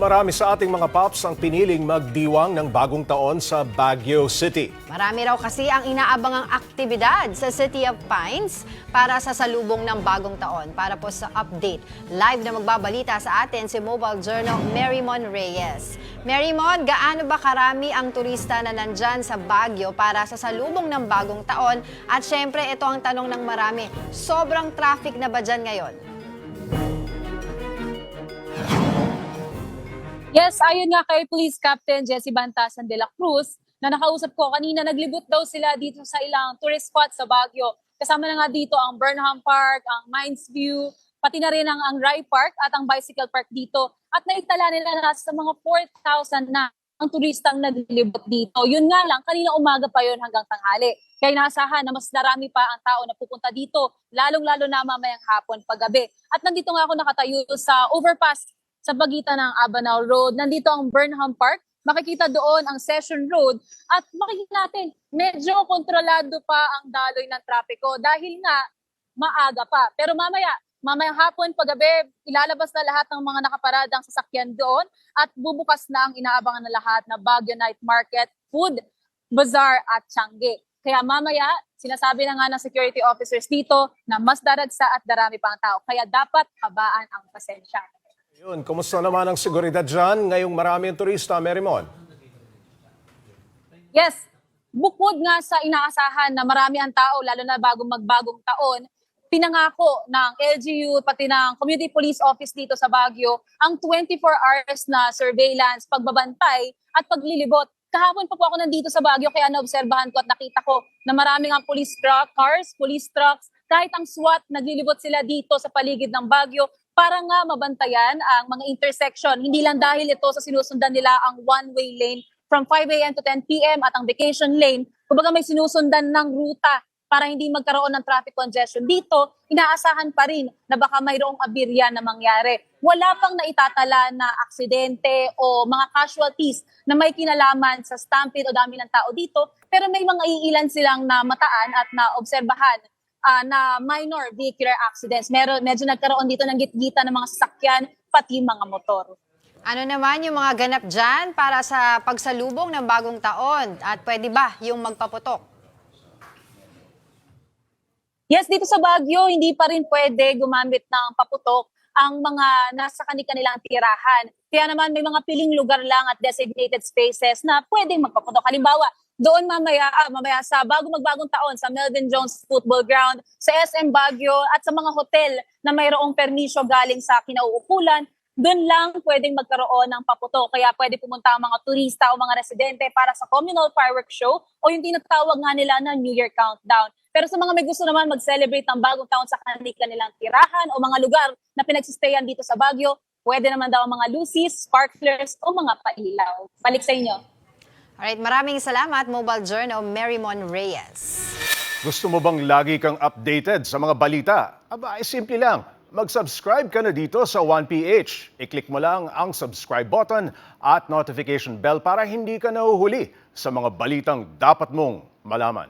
Marami sa ating mga paps ang piniling magdiwang ng bagong taon sa Baguio City. Marami raw kasi ang inaabangang aktibidad sa City of Pines para sa salubong ng bagong taon. Para po sa update, live na magbabalita sa atin si Mobile Journal Marymon Reyes. Marymon, gaano ba karami ang turista na nandyan sa Baguio para sa salubong ng bagong taon? At syempre, ito ang tanong ng marami, sobrang traffic na ba dyan ngayon? Yes, ayon nga kay Police Captain Jesse Bantasan de la Cruz na nakausap ko kanina, naglibot daw sila dito sa ilang tourist spot sa Baguio. Kasama na nga dito ang Burnham Park, ang Mines View, pati na rin ang, ang Rai Park at ang Bicycle Park dito. At naitala nila na sa mga 4,000 na ang turistang naglibot dito. Yun nga lang, kanina umaga pa yon hanggang tanghali. Kaya inasahan na mas narami pa ang tao na pupunta dito, lalong-lalo na mamayang hapon, paggabi. At nandito nga ako nakatayo sa overpass sa pagitan ng Abanao Road. Nandito ang Burnham Park. Makikita doon ang Session Road. At makikita natin, medyo kontrolado pa ang daloy ng trapiko dahil nga maaga pa. Pero mamaya, mamayang hapon, paggabi, ilalabas na lahat ng mga nakaparadang sasakyan doon at bubukas na ang inaabangan na lahat na Baguio Night Market, Food, Bazaar at Changi. Kaya mamaya, sinasabi na nga ng security officers dito na mas daragsa at darami pa ang tao. Kaya dapat habaan ang pasensya. Yun, kumusta naman ang seguridad dyan ngayong marami ang turista, Marymon? Yes, bukod nga sa inaasahan na marami ang tao, lalo na bago magbagong taon, pinangako ng LGU pati ng Community Police Office dito sa Baguio ang 24 hours na surveillance, pagbabantay at paglilibot. Kahapon pa po ako nandito sa Baguio kaya naobserbahan ko at nakita ko na marami ang police truck, cars, police trucks, kahit ang SWAT naglilibot sila dito sa paligid ng Baguio para nga mabantayan ang mga intersection. Hindi lang dahil ito sa sinusundan nila ang one-way lane from 5 a.m. to 10 p.m. at ang vacation lane. Kumbaga may sinusundan ng ruta para hindi magkaroon ng traffic congestion. Dito, inaasahan pa rin na baka mayroong abirya na mangyari. Wala pang naitatala na aksidente o mga casualties na may kinalaman sa stampede o dami ng tao dito, pero may mga iilan silang na mataan at naobserbahan ah, na minor vehicular accidents. Meron, medyo nagkaroon dito ng gitgita ng mga sasakyan, pati mga motor. Ano naman yung mga ganap dyan para sa pagsalubong ng bagong taon? At pwede ba yung magpaputok? Yes, dito sa Baguio, hindi pa rin pwede gumamit ng paputok ang mga nasa kanilang tirahan. Kaya naman may mga piling lugar lang at designated spaces na pwedeng magpaputok. Halimbawa, doon mamaya, ah, mamaya sa bago magbagong taon sa Melvin Jones Football Ground, sa SM Baguio at sa mga hotel na mayroong permisyo galing sa kinauukulan, doon lang pwedeng magkaroon ng paputok. Kaya pwede pumunta ang mga turista o mga residente para sa communal fireworks show o yung tinatawag nga nila na New Year Countdown. Pero sa mga may gusto naman mag-celebrate ng bagong taon sa kanilang tirahan o mga lugar na pinagsistayan dito sa Baguio, pwede naman daw ang mga lucis, sparklers o mga pailaw. Balik sa inyo. Alright, maraming salamat, Mobile Journal Marymon Reyes. Gusto mo bang lagi kang updated sa mga balita? Aba, ay simple lang. Mag-subscribe ka na dito sa 1PH. I-click mo lang ang subscribe button at notification bell para hindi ka nahuhuli sa mga balitang dapat mong malaman.